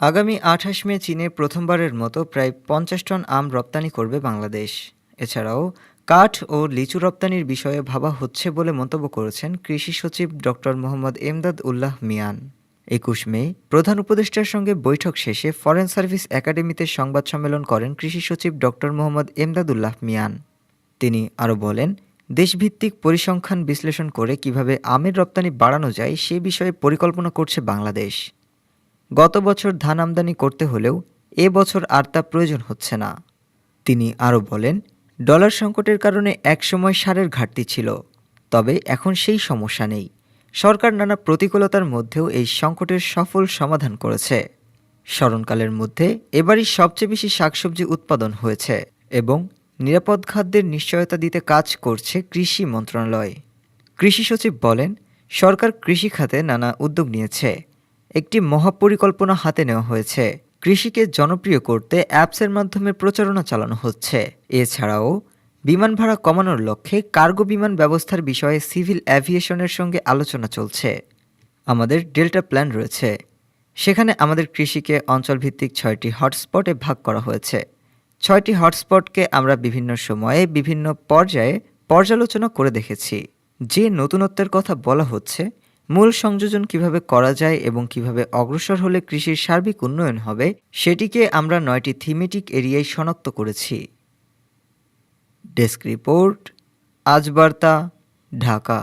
আগামী আঠাশ মে চীনে প্রথমবারের মতো প্রায় পঞ্চাশ টন আম রপ্তানি করবে বাংলাদেশ। এছাড়াও, কাঠ ও লিচু রপ্তানির বিষয়ে ভাবা হচ্ছে বলে মন্তব্য করেছেন কৃষি সচিব ডক্টর মোহাম্মদ এমদাদ উল্লাহ মিয়ান। একুশ মে, প্রধান উপদেষ্টার সঙ্গে বৈঠক শেষে ফরেন সার্ভিস একাডেমিতে সংবাদ সম্মেলন করেন কৃষি সচিব ডক্টর মোহাম্মদ এমদাদুল্লাহ মিয়ান। তিনি আরও বলেন, দেশভিত্তিক পরিসংখ্যান বিশ্লেষণ করে কীভাবে আমের রপ্তানি বাড়ানো যায় সে বিষয়ে পরিকল্পনা করছে বাংলাদেশ। গত বছর ধান আমদানি করতে হলেও এ বছর আর তা প্রয়োজন হচ্ছে না। তিনি আরও বলেন, ডলার সংকটের কারণে একসময় সারের ঘাটতি ছিল, তবে এখন সেই সমস্যা নেই। সরকার নানা প্রতিকূলতার মধ্যেও এই সংকটের সফল সমাধান করেছে। স্মরণকালের মধ্যে এবারই সবচেয়ে বেশি শাকসবজি উৎপাদন হয়েছে এবং নিরাপদ খাদ্যের নিশ্চয়তা দিতে কাজ করছে কৃষি মন্ত্রণালয়। কৃষি সচিব বলেন, সরকার কৃষি খাতে নানা উদ্যোগ নিয়েছে। একটি মহাপরিকল্পনা হাতে নেওয়া হয়েছে। কৃষিকে জনপ্রিয় করতে অ্যাপসের মাধ্যমে প্রচারণা চালানো হচ্ছে। এছাড়াও, বিমান ভাড়া কমানোর লক্ষ্যে কার্গো বিমান ব্যবস্থার বিষয়ে সিভিল অ্যাভিয়েশনের সঙ্গে আলোচনা চলছে। আমাদের ডেল্টা প্ল্যান রয়েছে। সেখানে আমাদের কৃষিকে অঞ্চলভিত্তিক ছয়টি হটস্পটে ভাগ করা হয়েছে। ছয়টি হটস্পটকে আমরা বিভিন্ন সময়ে বিভিন্ন পর্যায়ে পর্যালোচনা করে দেখেছি। যে নতুনত্বের কথা বলা হচ্ছে মূল সংযোজন কীভাবে করা যায় এবং কীভাবে অগ্রসর হলে কৃষির সার্বিক উন্নয়ন হবে, সেটিকে আমরা নয়টি থিমেটিক এরিয়ায় শনাক্ত করেছি। ডেস্ক রিপোর্ট, আজ বার্তা, ঢাকা।